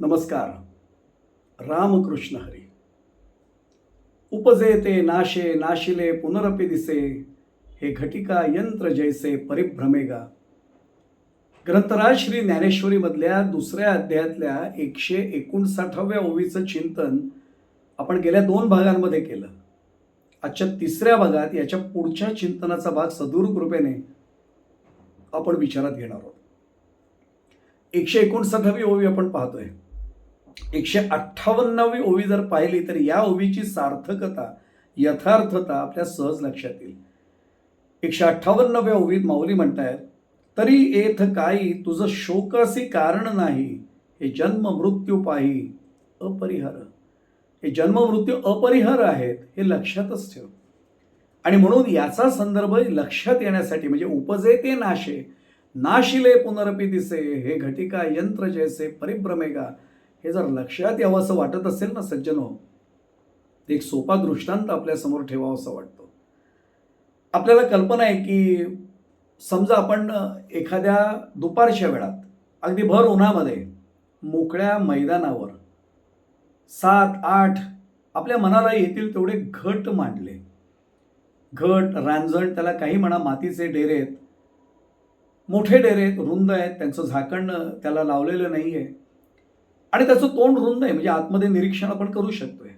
नमस्कार. रामकृष्ण हरी. उपजे ते नाशे नाशिले पुनरपि दिसे हे घटिका यंत्र जैसे परिभ्रमेगा. ग्रंथराज श्री ज्ञानेश्वरीमधल्या दुसऱ्या अध्यायातल्या एकशे एकोणसाठाव्या ओवीचं चिंतन आपण गेल्या दोन भागांमध्ये केलं. आजच्या तिसऱ्या भागात याच्या पुढच्या चिंतनाचा भाग सदूर कृपेने आपण विचारात घेणार आहोत. एकशे एकोणसाठावी ओवी आपण पाहतोय. एकशे अठ्ठावन्नावी ओवी जर पाहिली तर या ओवीची सार्थकता यथार्थता आपल्या सहज लक्षात येईल. एकशे अठ्ठावन्नव्या ओवीत माऊली म्हणतायत तरी येथ काही तुझं शोकासी कारण नाही हे जन्म मृत्यू पाही अपरिहार. हे जन्म मृत्यू अपरिहार आहेत हे लक्षातच ठेव. आणि म्हणून याचा संदर्भ लक्षात येण्यासाठी म्हणजे उपजे ते नाशे नाशिले पुनरपी दिसे हे घटिका यंत्र जैसे परिभ्रमेगा हे जर लक्षात यावं असं वाटत असेल ना सज्जनो हो एक सोपा दृष्टांत आपल्यासमोर ठेवावा असं वाटतं. आपल्याला कल्पना आहे की समजा आपण एखाद्या दुपारच्या वेळात अगदी भर उन्हामध्ये मोकळ्या मैदानावर सात आठ आपल्या मनाला येतील तेवढे घट मांडले. घट रांजण त्याला काही म्हणा मातीचे डेरे आहेत. मोठे डेरे आहेत रुंद आहेत त्यांचं झाकण त्याला लावलेलं नाही आहे आणि त्याचं तोंड रुंद आहे म्हणजे आतमध्ये निरीक्षण आपण करू शकतोय.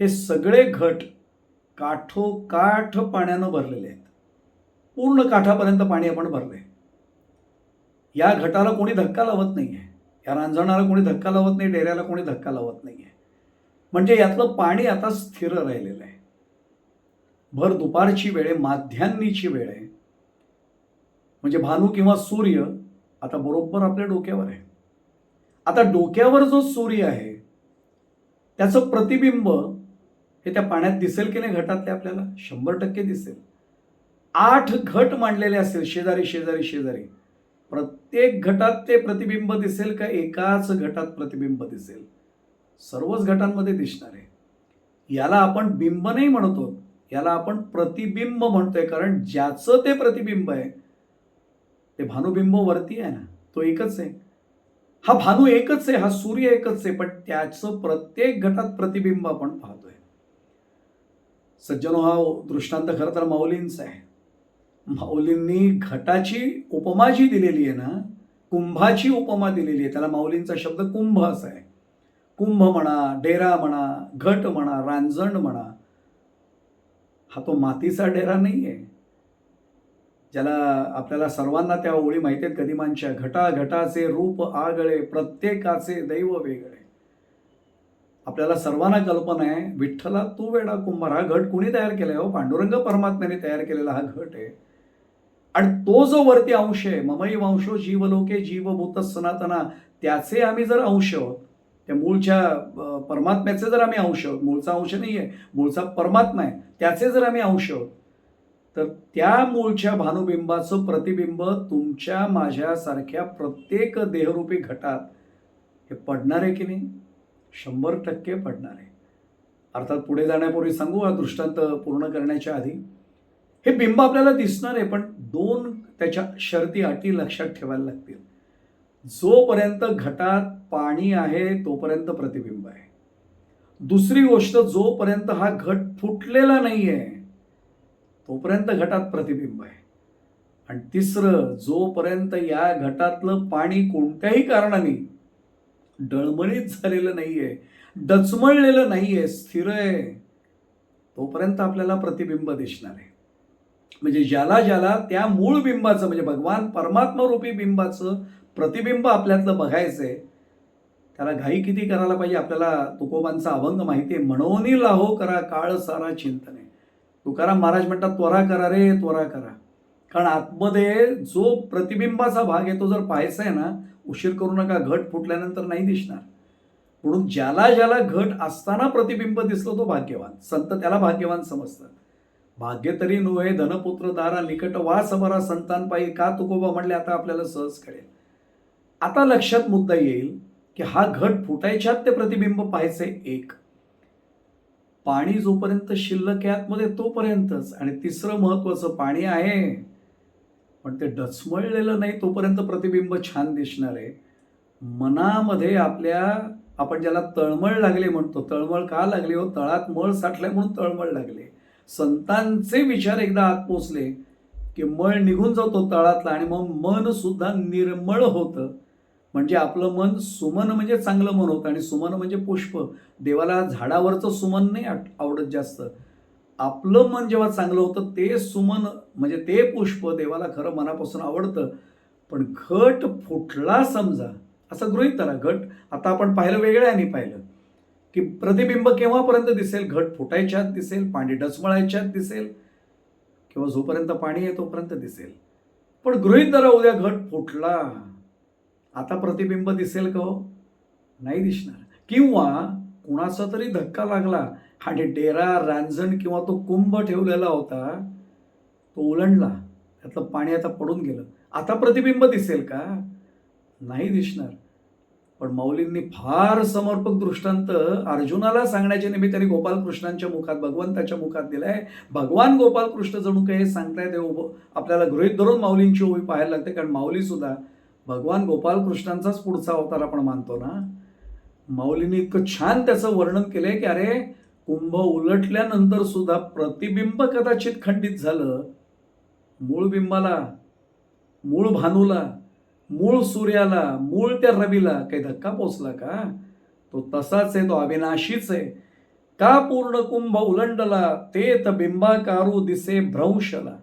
हे सगळे घट काठोकाठ पाण्यानं भरलेले आहेत. पूर्ण काठापर्यंत पाणी आपण भरले या घटाला कोणी धक्का लावत नाही आहे या रांजणाला कोणी धक्का लावत नाही डेऱ्याला कोणी धक्का लावत नाही आहे म्हणजे यातलं पाणी आता स्थिर राहिलेलं आहे. भर दुपारची वेळ आहे माध्यान्नीची वेळ आहे. म्हणजे भानू किंवा सूर्य आता बरोबर आपल्या डोक्यावर आहे. आता डोक्यावर जो सूर्य आहे त्याचं प्रतिबिंब हे त्या पाण्यात दिसेल की नाही घटातले आपल्याला? शंभर टक्के दिसेल. आठ घट मांडलेले असेल शेजारी शेजारी शेजारी. प्रत्येक घटात ते प्रतिबिंब दिसेल का? एकाच घटात प्रतिबिंब दिसेल. सर्वच घटांमध्ये दिसणार आहे. याला आपण बिंब नाही म्हणतो याला आपण प्रतिबिंब म्हणतोय. कारण ज्याचं ते प्रतिबिंब आहे ते भानुबिंब वरती आहे ना. तो एकच आहे. हा भानू एकच आहे हा सूर्य एकच आहे पण त्याचं प्रत्येक घटात प्रतिबिंब आपण पाहतोय. सज्जनो हा दृष्टांत खरं तर माऊलींचा आहे. माऊलींनी घटाची उपमा जी दिलेली आहे ना कुंभाची उपमा दिलेली आहे त्याला माऊलींचा शब्द कुंभ असा आहे. कुंभ म्हणा डेरा म्हणा घट म्हणा रांजण म्हणा हा तो मातीचा डेरा नाही आहे ज्याला आपल्याला सर्वांना त्या ओळी माहिती आहेत कदिमांच्या घटा घटाचे रूप आगळे प्रत्येकाचे दैव वेगळे. आपल्याला सर्वांना कल्पना आहे विठ्ठला तू वेडा कुंभार हा घट कुणी तयार केला हो? पांडुरंग परमात्म्याने तयार केलेला हा घट आहे. आणि तो जो वरती अंश आहे ममई वंशो जीवलोके जीवभूत सनातना त्याचे आम्ही जर अंश आहोत त्या मूळच्या परमात्म्याचे जर आम्ही अंश आहोत मूळचा अंश नाही आहे मूळचा परमात्मा आहे त्याचे जर आम्ही अंश आहोत तर त्या मूळच्या भानुबिंबाचं प्रतिबिंब तुमच्या माझ्यासारख्या प्रत्येक देहरूपी घटात हे पडणार आहे की नाही? शंभर टक्के पडणार. आहे अर्थात पुढे जाण्यापूर्वी सांगू हा दृष्टांत पूर्ण करण्याच्या आधी. हे बिंब आपल्याला दिसणार आहे पण दोन त्याच्या शर्ती अटी लक्षात ठेवायला लागतील. जोपर्यंत घटात पाणी आहे तोपर्यंत प्रतिबिंब आहे. दुसरी गोष्ट जोपर्यंत हा घट फुटलेला नाही आहे तोपर्यंत घटात प्रतिबिंब आहे. आणि तिसरं जोपर्यंत या घटातलं पाणी कोणत्याही कारणाने डळमळीत झालेलं नाहीये डचमळलेलं नाहीये स्थिर आहे तोपर्यंत आपल्याला प्रतिबिंब दिसणार आहे. म्हणजे ज्याला ज्याला त्या मूळ बिंबाचं म्हणजे भगवान परमात्मरूपी बिंबाचं प्रतिबिंब आपल्यातलं बघायचं आहे त्याला घाई किती करायला पाहिजे आपल्याला तुकोबांचा अभंग माहिती आहे म्हणून लाहो करा काळ सारा चिंतने तुकाराम महाराज म्हणतात त्वरा करा रे त्वरा करा. कारण आतमध्ये जो प्रतिबिंबाचा भाग आहे तो जर पाहायचा आहे ना उशीर करू नका घट फुटल्यानंतर नाही दिसणार. म्हणून ज्याला ज्याला घट असताना प्रतिबिंब दिसतो तो भाग्यवान. संत त्याला भाग्यवान समजतात. भाग्य तरी नव्हे धनपुत्र दारा निकट वास समरा संतान पायी का तुकोबा म्हणले आता आपल्याला सहज कळेल. आता लक्षात मुद्दा येईल की हा घट फुटायच्यात ते प्रतिबिंब पाहायचे एक. पाणी जोपर्यंत शिल्लक आहे आतमध्ये तोपर्यंतच. आणि तिसरं महत्त्वाचं पाणी आहे. पण ते डचमळलेलं नाही तोपर्यंत प्रतिबिंब छान दिसणार आहे. मनामध्ये आपल्या आपण ज्याला तळमळ लागले म्हणतो तळमळ का लागली हो? तळात मळ साठलाय म्हणून तळमळ लागले. संतांचे विचार एकदा आत पोचले की मळ निघून जातो तळातला आणि मग मन सुद्धा निर्मळ होतं. म्हणजे आपलं मन सुमन म्हणजे चांगलं मन होतं आणि सुमन म्हणजे पुष्प. देवाला झाडावरचं सुमन नाही आवडत जास्त. आपलं मन जेव्हा चांगलं होतं ते सुमन म्हणजे ते पुष्प देवाला खरं मनापासून आवडतं. पण घट फुटला समजा असं गृहित धरा घट आता आपण पाहिलं वेगळ्याने पाहिलं की प्रतिबिंब केव्हापर्यंत दिसेल? घट फुटायच्या आत दिसेल पाणी डचमळायच्या दिसेल किंवा जोपर्यंत पाणी आहे तोपर्यंत दिसेल. पण गृहित धरा उद्या घट फुटला. आता प्रतिबिंब दिसेल का हो? नाही दिसणार. किंवा कुणाचा तरी धक्का लागला आणि डेरा रांजण किंवा तो कुंभ ठेवलेला होता तो उलंडला त्यातलं पाणी आता पडून गेलं. आता प्रतिबिंब दिसेल का? नाही दिसणार. पण माऊलींनी फार समर्पक दृष्टांत अर्जुनाला सांगण्याच्या निमित्ताने गोपालकृष्णांच्या मुखात भगवंताच्या मुखात दिलाय. भगवान गोपालकृष्ण जणू काही सांगताय ते उभं आपल्याला गृहित धरून माऊलींची ओवी पाहायला लागते कारण माऊली सुद्धा भगवान गोपालकृष्णांचाच पुढचा अवतार आपण मानतो ना? माऊलीने इतकं छान त्याचं वर्णन केलंय की अरे कुंभ उलटल्यानंतर सुद्धा प्रतिबिंब कदाचित खंडित झालं. मूळ बिंबाला मूळ भानूला मूळ सूर्याला मूळ त्या रवीला काही धक्का पोचला का? तो तसाच आहे तो अविनाशीच आहे. का पूर्ण कुंभ उलंडला? ते बिंबाकारू दिसे भ्रंशला.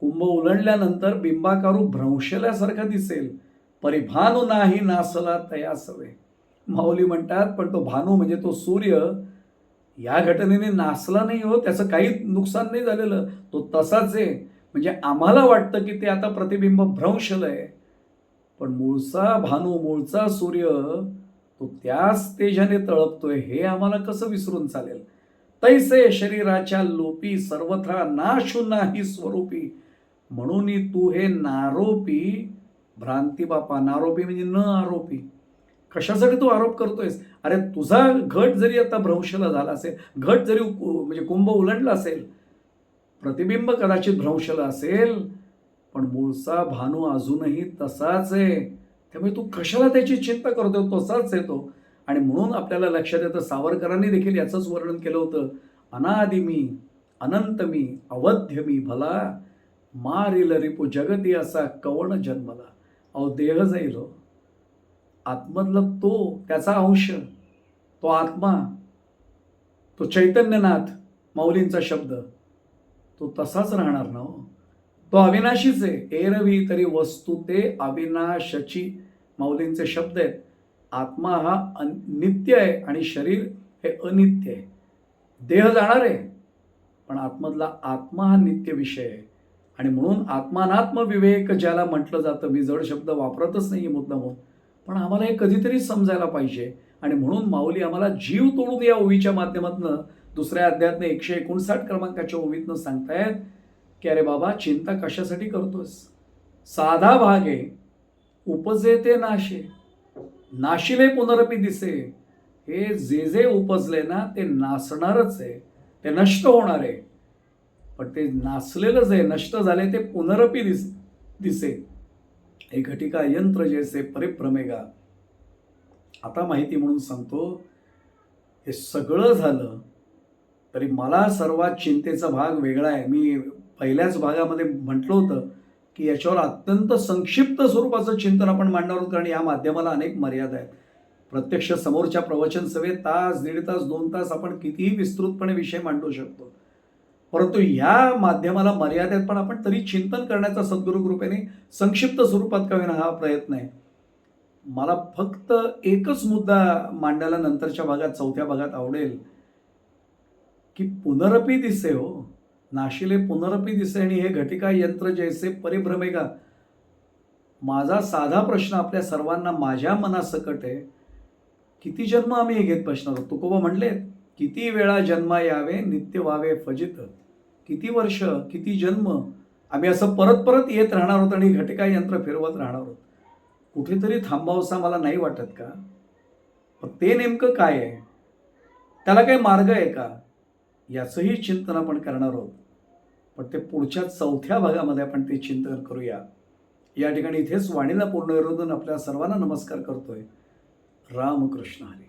कुंभ उलंडल्यानंतर बिंबाकारू भ्रंशल्यासारखा दिसेल. परिभानू नाही नासला तयासवे माऊली म्हणतात पण तो भानू म्हणजे तो सूर्य. या घटनेने नासला नाही हो त्याचं काही नुकसान नाही झालेलं. तो तसाच आहे. म्हणजे आम्हाला वाटतं की ते आता प्रतिबिंब भ्रंशलंय. पण मूळचा भानू मूळचा सूर्य तो त्याच तेजाने तळपतोय हे आम्हाला कसं विसरून चालेल? तैसे शरीराच्या लोपी सर्वथा नाशू नाही स्वरूपी. म्हणून तू हे नारोपी भ्रांती बापा नारोपी म्हणजे न आरोपी. कशासाठी तू आरोप करतोयस? अरे तुझा घट जरी आता भ्रंशला झाला असेल घट जरी म्हणजे कुंभ उलटला असेल प्रतिबिंब कदाचित भ्रंशला असेल पण मूळचा भानू अजूनही तसाच आहे. त्यामुळे तू कशाला त्याची चिंता करतो तसाच आहे तो. आणि म्हणून आपल्याला लक्षात येतं सावरकरांनी देखील याचंच वर्णन केलं होतं. अनादि मी अनंत मी अवध्य मी भला मारिल रिपू जगती असा कवण जन्मला अहो देह जाईल आत्मधला तो त्याचा अंश तो आत्मा तो चैतन्यनाथ माऊलींचा शब्द तो तसाच राहणार ना हो तो अविनाशीच आहे एरवी तरी वस्तू ते अविनाशची माऊलींचे शब्द आहेत आत्मा हा अन- नित्य आहे आणि शरीर हे अनित्य आहे देह जाणार आहे पण आतमधला आत्मा हा नित्य विषय आहे आणि म्हणून आत्मानात्म विवेक ज्याला म्हटलं जातं मी जड शब्द वापरतच नाही मुद्दामून पण आम्हाला हे कधीतरी समजायला पाहिजे. आणि म्हणून माऊली आम्हाला जीव तोडून या ओवीच्या माध्यमातून दुसऱ्या अध्यात्म एकशे एकोणसाठ क्रमांकाच्या ओवीतनं सांगतायत की अरे बाबा चिंता कशासाठी करतोस साधा भाग आहे. उपजे ते नाशे. नाशिले पुनरपी दिसे. हे जे जे उपजले ना ते नासणारच आहे. ते नष्ट होणार आहे. पण ते नासलेलंच आहे नष्ट झाले ते पुनरपी दिस दिसे. हे घटिका यंत्र जैसे परिभ्रमेगा आता माहिती म्हणून सांगतो हे सगळं झालं तरी मला सर्वात चिंतेचा भाग वेगळा आहे. मी पहिल्याच भागामध्ये म्हटलं होतं की याच्यावर अत्यंत संक्षिप्त स्वरूपाचं चिंतन आपण मांडणार आहोत कारण या माध्यमाला अनेक मर्यादा आहेत. प्रत्यक्ष समोरच्या प्रवचन सभेत तास दीड तास दोन तास आपण कितीही विस्तृतपणे विषय मांडू शकतो. परंतु या माध्यमाला मर्यादेत पण आपण तरी चिंतन करण्याचा सद्गुरू कृपेने संक्षिप्त स्वरूपात का होईना हा प्रयत्न आहे. मला फक्त एकच मुद्दा मांडायला नंतरच्या भागात चौथ्या भागात आवडेल की पुनरपी दिसे हो. नाशिले पुनरपी दिसे आणि हे घटिका यंत्र जैसे परिभ्रमेगा माझा साधा प्रश्न आपल्या सर्वांना माझ्या मनासकट आहे. किती जन्म आम्ही हे घेत बसणार? आहोत तुकोबा म्हणले किती वेळा जन्मा यावे नित्य व्हावे फजित. किती वर्ष किती जन्म आम्ही असं परत परत येत राहणार आहोत आणि घटिका यंत्र फिरवत राहणार आहोत. कुठेतरी थांबावसा मला नाही वाटत का? ते नेमकं काय आहे? त्याला काही मार्ग आहे का? याचंही चिंतन आपण करणार आहोत. पण ते पुढच्या चौथ्या भागामध्ये आपण ते चिंतन करूया. या ठिकाणी इथेच वाणीला पूर्ण विरोधून आपल्या सर्वांना नमस्कार करतोय. रामकृष्ण हरी.